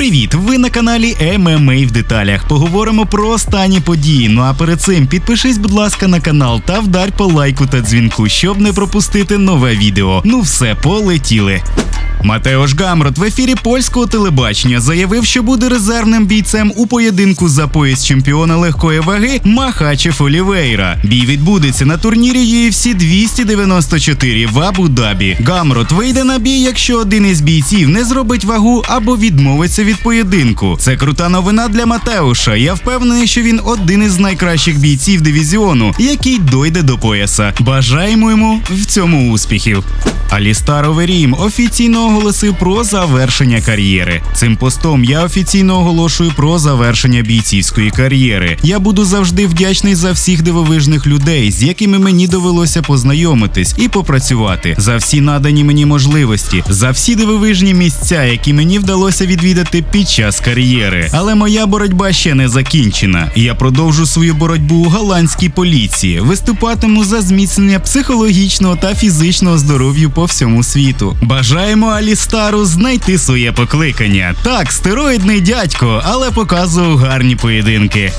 Привіт! Ви на каналі ММА в деталях. Поговоримо про останні події. Ну а перед цим підпишись, будь ласка, на канал та вдарь по лайку та дзвінку, щоб не пропустити нове відео. Ну все, полетіли. Матеош Гамрот в ефірі польського телебачення заявив, що буде резервним бійцем у поєдинку за пояс чемпіона легкої ваги Махачев Олівейра. Бій відбудеться на турнірі UFC 294 в Абу-Дабі. Гамрот вийде на бій, якщо один із бійців не зробить вагу або відмовиться від поєдинку. Це крута новина для Матеуша. Я впевнений, що він один із найкращих бійців дивізіону, який дойде до пояса. Бажаємо йому в цьому успіхів. Алістар Оверім офіційно оголосив про завершення кар'єри. Цим постом я офіційно оголошую про завершення бійцівської кар'єри. Я буду завжди вдячний за всіх дивовижних людей, з якими мені довелося познайомитись і попрацювати, за всі надані мені можливості, за всі дивовижні місця, які мені вдалося відвідати під час кар'єри. Але моя боротьба ще не закінчена. Я продовжу свою боротьбу у голландській поліції, виступатиму за зміцнення психологічного та фізичного здоров'я по всьому світу. Бажаємо Алістару знайти своє покликання. Так, стероїдний дядько, але показував гарні поєдинки.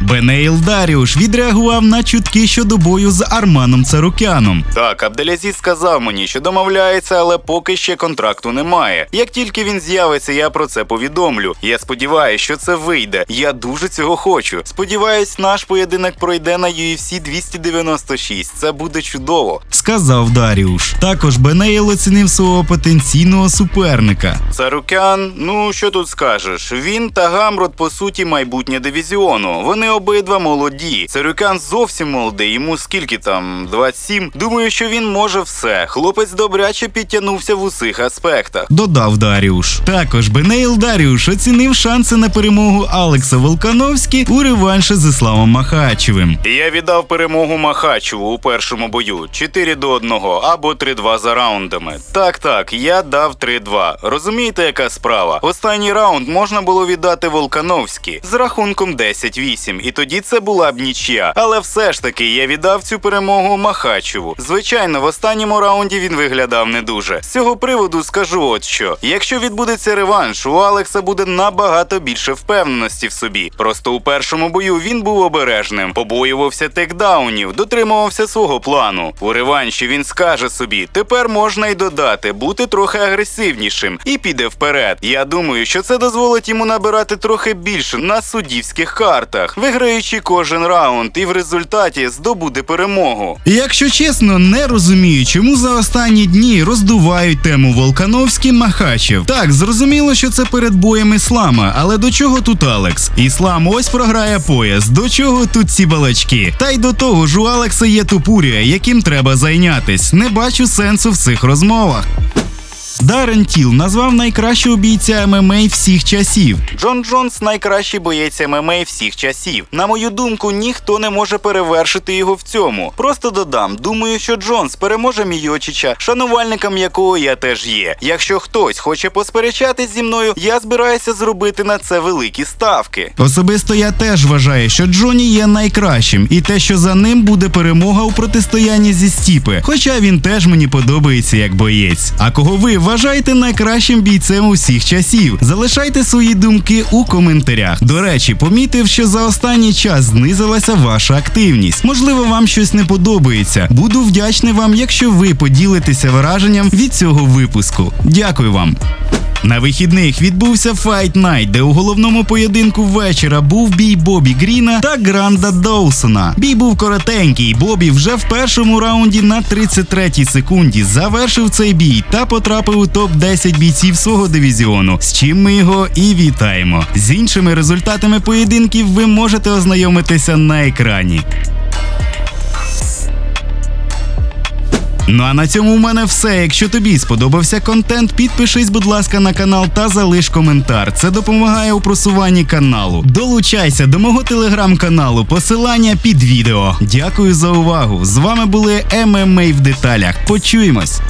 Бенейл Даріуш відреагував на чутки щодо бою з Арманом Царукяном. Так, Абделязіт сказав мені, що домовляється, але поки ще контракту немає. Як тільки він з'явиться, я про це повідомлю. Я сподіваюся, що це вийде. Я дуже цього хочу. Сподіваюсь, наш поєдинок пройде на UFC 296. Це буде чудово. Сказав Даріуш. Також Бенейл оцінив свого потенційного суперника. Царукян, ну що тут скажеш? Він та Гамрот, по суті, майбутнє дивізіону. Вони обидва молоді. Царюкян зовсім молодий, йому скільки там, 27. Думаю, що він може все. Хлопець добряче підтягнувся в усіх аспектах. Додав Даріуш. Також Бенейл Даріуш оцінив шанси на перемогу Алекса Волкановські у реванші з Ісламом Махачевим. Я віддав перемогу Махачеву у першому бою 4 до 1 або 3-2 за раундами. Так, так, я дав 3-2. Розумієте, яка справа? Останній раунд можна було віддати Волкановські з рахунком 10-8, і тоді це була б нічия. Але все ж таки я віддав цю перемогу Махачеву. Звичайно, в останньому раунді він виглядав не дуже. З цього приводу скажу от що: якщо відбудеться реванш, у Алекса буде набагато більше впевненості в собі. Просто у першому бою він був обережним, побоювався текдаунів, дотримувався свого плану. У реванші він скаже собі: тепер можна й додати, бути трохи агресивнішим і піде вперед. Я думаю, що це дозволить йому набирати трохи більше на суддівських картах, виграючи кожен раунд, і в результаті здобуде перемогу. Якщо чесно, не розумію, чому за останні дні роздувають тему Волкановський Махачев. Так, зрозуміло, що це перед боєм іслама, але до чого тут Алекс? Іслам ось програє пояс. До чого тут ці балачки? Та й до того ж у Алекса є тупурія, яким треба зайнятись. Не бачу сенсу в цих розмовах. Дарен Тіл назвав найкращого бійця ММА всіх часів. Джон Джонс найкращий боєць ММА всіх часів. На мою думку, ніхто не може перевершити його в цьому. Просто додам, думаю, що Джонс переможе Мійочича, шанувальником якого я теж є. Якщо хтось хоче посперечатись зі мною, я збираюся зробити на це великі ставки. Особисто я теж вважаю, що Джоні є найкращим, і те, що за ним буде перемога у протистоянні зі Стіпи. Хоча він теж мені подобається як боєць. А кого ви вважаєте найкращим бійцем усіх часів? Залишайте свої думки у коментарях. До речі, помітив, що за останній час знизилася ваша активність. Можливо, вам щось не подобається. Буду вдячний вам, якщо ви поділитеся враженням від цього випуску. Дякую вам. На вихідних відбувся Fight Night, де у головному поєдинку вечора був бій Бобі Гріна та Гранда Доусона. Бій був коротенький. Бобі вже в першому раунді на 33-й секунді завершив цей бій та потрапив у топ 10 бійців свого дивізіону. З чим ми його і вітаємо. З іншими результатами поєдинків ви можете ознайомитися на екрані. Ну а на цьому у мене все. Якщо тобі сподобався контент, підпишись, будь ласка, на канал та залиш коментар. Це допомагає у просуванні каналу. Долучайся до мого телеграм-каналу. Посилання під відео. Дякую за увагу. З вами були ММА в деталях. Почуємось.